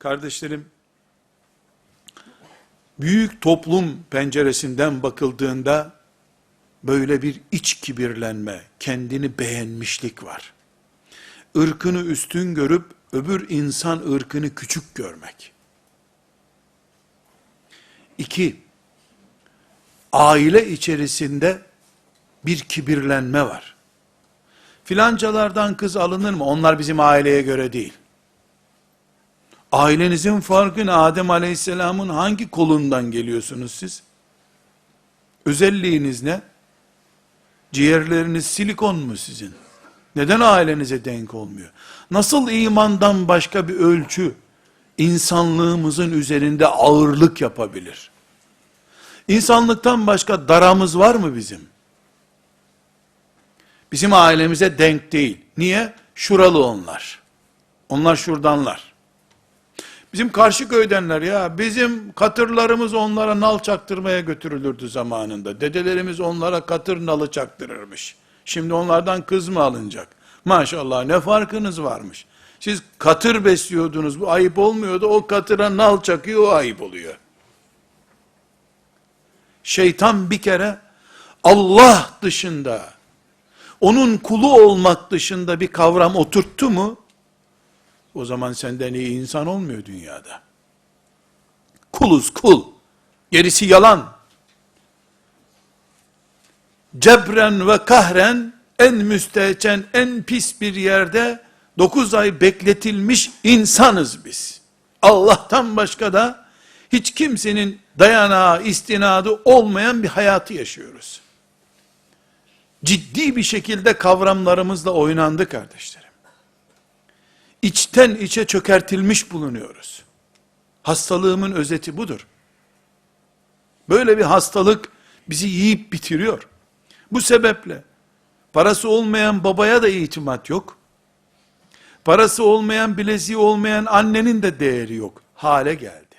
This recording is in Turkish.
Kardeşlerim, büyük toplum penceresinden bakıldığında böyle bir iç kibirlenme, kendini beğenmişlik var. Irkını üstün görüp öbür insan ırkını küçük görmek. İki, aile içerisinde bir kibirlenme var. Filancalardan kız alınır mı? Onlar bizim aileye göre değil. Ailenizin farkı ne? Adem Aleyhisselam'ın hangi kolundan geliyorsunuz siz? Özelliğiniz ne? Ciğerleriniz silikon mu sizin? Neden ailenize denk olmuyor? Nasıl imandan başka bir ölçü insanlığımızın üzerinde ağırlık yapabilir? İnsanlıktan başka daramız var mı bizim? Bizim ailemize denk değil. Niye? Şuralı onlar. Onlar şuradanlar. Bizim karşı köydenler ya, bizim katırlarımız onlara nal çaktırmaya götürülürdü zamanında. Dedelerimiz onlara katır nalı çaktırırmış. Şimdi onlardan kız mı alınacak? Maşallah ne farkınız varmış. Siz katır besliyordunuz, bu ayıp olmuyordu. O katıra nal çakıyor, o ayıp oluyor. Şeytan bir kere Allah dışında, onun kulu olmak dışında bir kavram oturttu mu, o zaman senden iyi insan olmuyor dünyada. Kuluz kul. Gerisi yalan. Cebren ve kahren en müstehcen, en pis bir yerde 9 ay bekletilmiş insanız biz. Allah'tan başka da hiç kimsenin dayanağı, istinadı olmayan bir hayatı yaşıyoruz. Ciddi bir şekilde kavramlarımızla oynandı kardeşlerim içten içe çökertilmiş bulunuyoruz. Hastalığımın özeti budur. Böyle bir hastalık bizi yiyip bitiriyor. Bu sebeple parası olmayan babaya da itimat yok. Parası olmayan, bileziği olmayan annenin de değeri yok. Hale geldi.